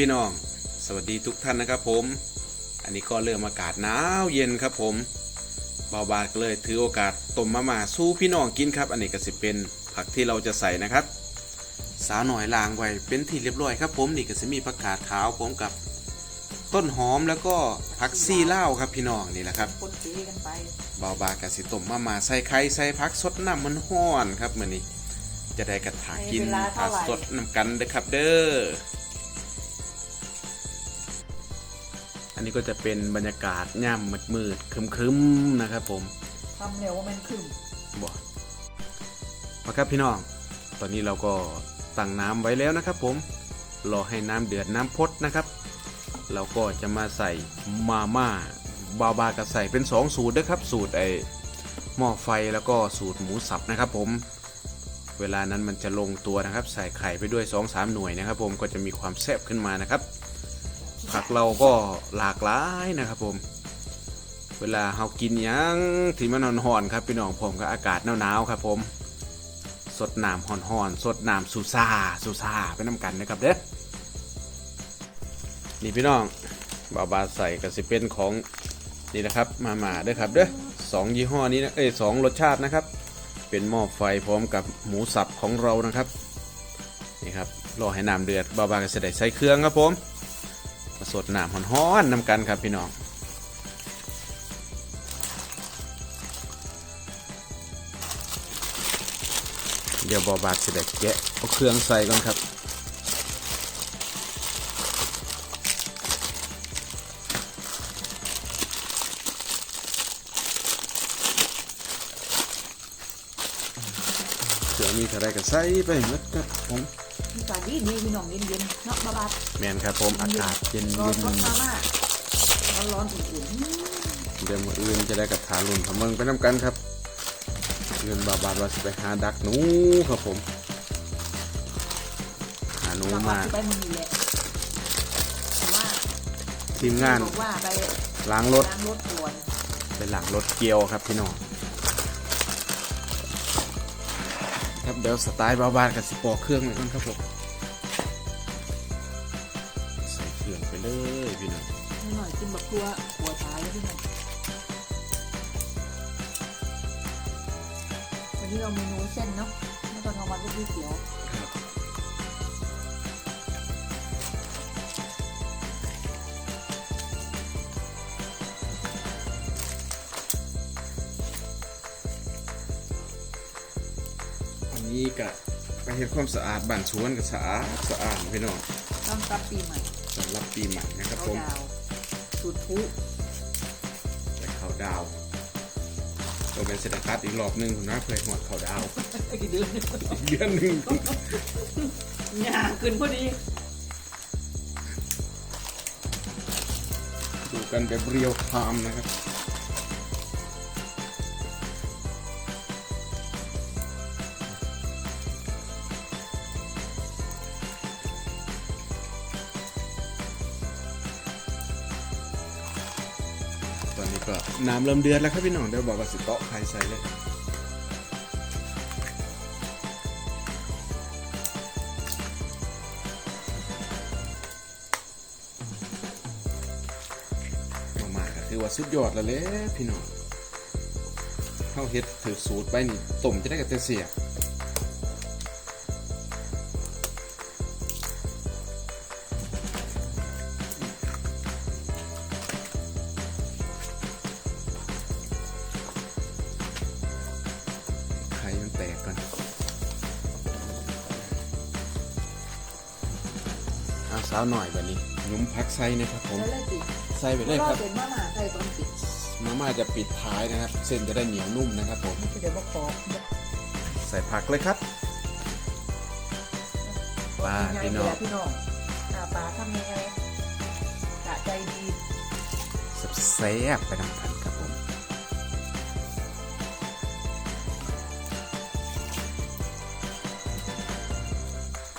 มาครับพี่น้อง สวัสดีทุกท่านนะครับผม อันนี้ก็เริ่มอากาศหนาวเย็นครับผมเบาบาดก็เลยถือโอกาสต้มมาม่าสู้พี่น้องกินครับ อันนี้ก็สิเป็นผักที่เราจะใส่นะครับ สาวหน่อยล้างไว้เป็นที่เรียบร้อยครับผมนี่ก็จะมีผักกาดขาวผมกับต้นหอมแล้วก็ผักซี่เล่าวครับพี่น้องนี่แหละครับคนตีกันไปเบาบากะสิต้มมาม่าใส่ไข่ใส่ผักสดน้ำมันห้อนครับมื้อนี้ จะได้กระถากินผักสดน้ำกันเด้อครับเด้อ อันนี้ก็จะเป็นบรรยากาศย่ำมืดๆครึมๆนะครับผมทำเร็วว่ามันขึ้นบ่มาครับพี่น้อง ตอนนี้เราก็ตั้งน้ำไว้แล้วนะครับ ผม รอให้น้ำเดือดน้ำพดนะครับ เราก็จะมาใส่มาม่าบาบากะใส่เป็น 2 สูตรนะครับ สูตรไอหม้อไฟแล้วก็สูตรหมูสับนะครับผมเวลานั้นมันจะลงตัวนะครับ ใส่ไข่ไปด้วย 2-3 หน่วยนะครับ ผมก็จะมีความแซ่บขึ้นมานะครับ ผักเราก็หลากหลายนะครับผม เวลาเฮากินยังที่มันห่อนๆครับพี่น้องผมก็อากาศหนาวๆครับผม สดน้ำห่อนๆสดน้ำซูซาซูซาไปน้ำกันนะครับเด้อนี่พี่น้องบาบาใส่กระสิเป็นของนี่นะครับมาม่าด้อครับเด้อสองยี่ห้อนี้นะเอ้ยสองรสชาตินะครับ เป็นหม้อไฟพร้อมกับหมูสับของเรานะครับนี่ครับรอให้น้ำเดือดบาบาก็จะได้ใส่เครื่องครับผม มาสดน้ำห่อนๆนำกันครับพี่น้องเดี๋ยวบอบาดจะได้แกะเอาเครื่องใส่ก่อนครับเครื่องมีเท่าไรก็ใส่ไปหมดครับผม มีการดีดีพี่น้องเย็นเย็นๆเนาะบาบาดแมนครับผมอากาศเย็นร้อเย็นนร้อนมากร้อนร้อนๆอุ่นเดี๋ยวมื้ออื่นจะได้กับทารุนพะเมืองไปน้ำกันครับเงินบาบาดว่าสิไปหาดักหนูครับผมหาหนูๆบาบามาดจะไปมือนี้แหละแต่ว่าทีมงานบอกว่าไปล้างรถล้างรถก่อนเป็นหลังรถเกียวครับพี่น้อง เดี๋ยวสไตล์บ้าบ้านกับสิปอกเครื่องเลยกันครับผมใส่เครื่องไปเลยพี่น้องนิดหน่อยกินแบบตัวหัวท้ายแล้วพี่น้องวันนี้เราเมนูเส้นเนาะเมื่อตอนกลางวันก็ก๋วยเตี๋ยว นนี้ก็ไปเห็นความสะอาดบ้านสวนกับสะอาดสะอาดพี่น้องต้องรับปีใหม่สำหรับปีใหม่นะครับเขาผมดาวสูตรผู้ไปเขาดาวตัวเป็นเศรษฐกัดอีกรอบหนึงคุณน้าเคยหอดเขาดาวไอ้กี่เดือนอีกเดือนหนึ่งหยาขึ้นพอดีดูกันแบบเรียวไทม์นะครับ ตอนนี้ก็น้ำเริ่มเดือดแล้วครับพี่น้องเดี๋ยวบอกว่าสิเตาะไข่ใส่เลยมามาก็คือว่าสุดยอดแล้วเลยพี่น้องเข้าเฮ็ดถือสูตรไปนี่ต้มจะได้กับเตเสีย แตกก่อนเอาสาวหน่อยแบบนี้หนุ่มพักไส้นะครับผมแล้วเลยติใส่ไปเลยรอครับ เป็นมาหมาใส่ตอนปิดมาม่าจะปิดท้ายนะครับ เส้นจะได้เหนียวนุ่มนะครับผม เดี๋ยวมาขอใส่ผักเลยครับปลาพี่น้องพี่น้องหน้าปลาทำยังไงกะใจดีแซ่บๆไปทำกันครับผม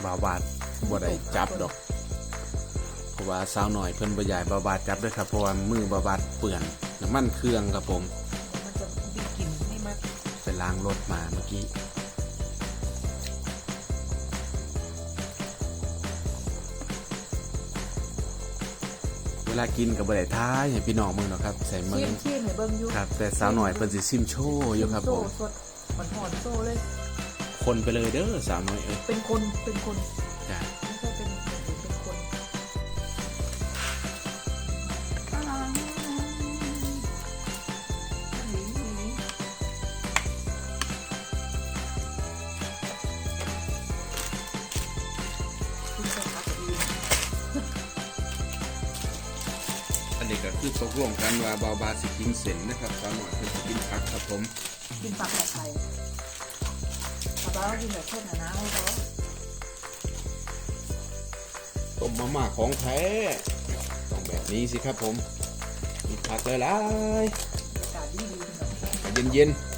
บาวบาดบ่ได้จับดอกเพราะว่าสาวหน่อยเพิ่นบ่ใหญ่บาวบาดจับด้วยครับเพราะว่ามือบาวบาดเปื่อนน้ำมันเครื่องครับผมมันจะมีกลิ่นนี่มันไปล้างรถมาเมื่อกี้เวลากินกับบะได้ท้ายให้พี่น้องมึงเนาะครับใส่มืชิอมชิมให้เบิ่งอยู่ครับแต่สาวหน่อยเพิ่นสิซิมโชว์อยู่ครับผโซ่มสดหอนหอนๆโซ่เลย คนไปเลยเด้อสาวน้อยเอ้ยเป็นคนเป็นคนจ้ะไม่ใช่เป็นเป็นคนกินกับผักอีกอันนี้ก็คือตกลงกันว่าบาบาสิกินเส้นนะครับสาวหน่อยเพิ่นสิกินผักครับผม กินผักแบบไทย ผักแล้วกินแบบเช่นนะนะโอ้โหต้มมาม่าของแท้ต้องแบบนี้สิครับผมมีผักหลายอากาศดีดีๆจังเลยๆเย็นแ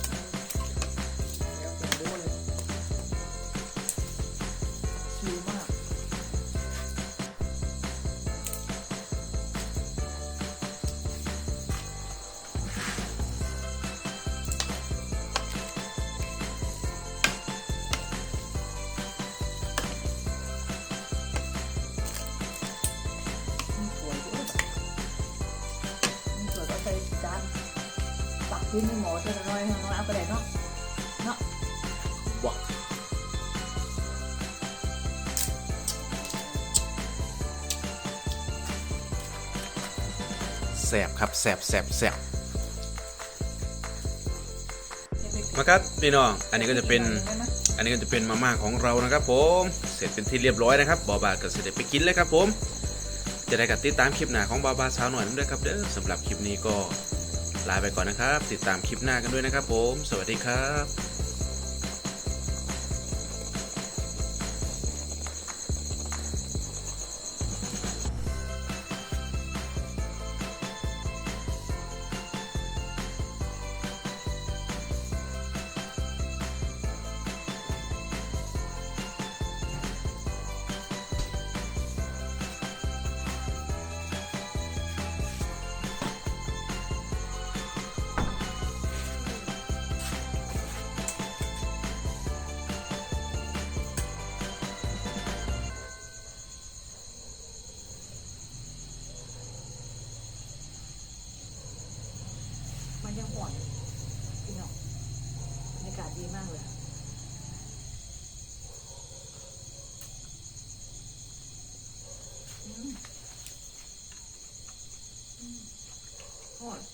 กินให้หมอเท่าน้อยเท่าน้อยเอาไปไหนเนาะเนาะว้าแสบครับแสบแสบแสบมาครับพี่น้องอันนี้ก็จะเป็นอันนี้ก็จะเป็นมาม่าของเรานะครับผมเสร็จเป็นที่เรียบร้อยนะครับบอบาก็เสร็จไปกินเลยครับผมจะได้กับติดตามคลิปหน้าของบาบาสาวหน่อยนั่นด้วยครับเด้อสำหรับคลิปนี้ก็ ลาไปก่อนนะครับ ติดตามคลิปหน้ากันด้วยนะครับผม สวัสดีครับ hot.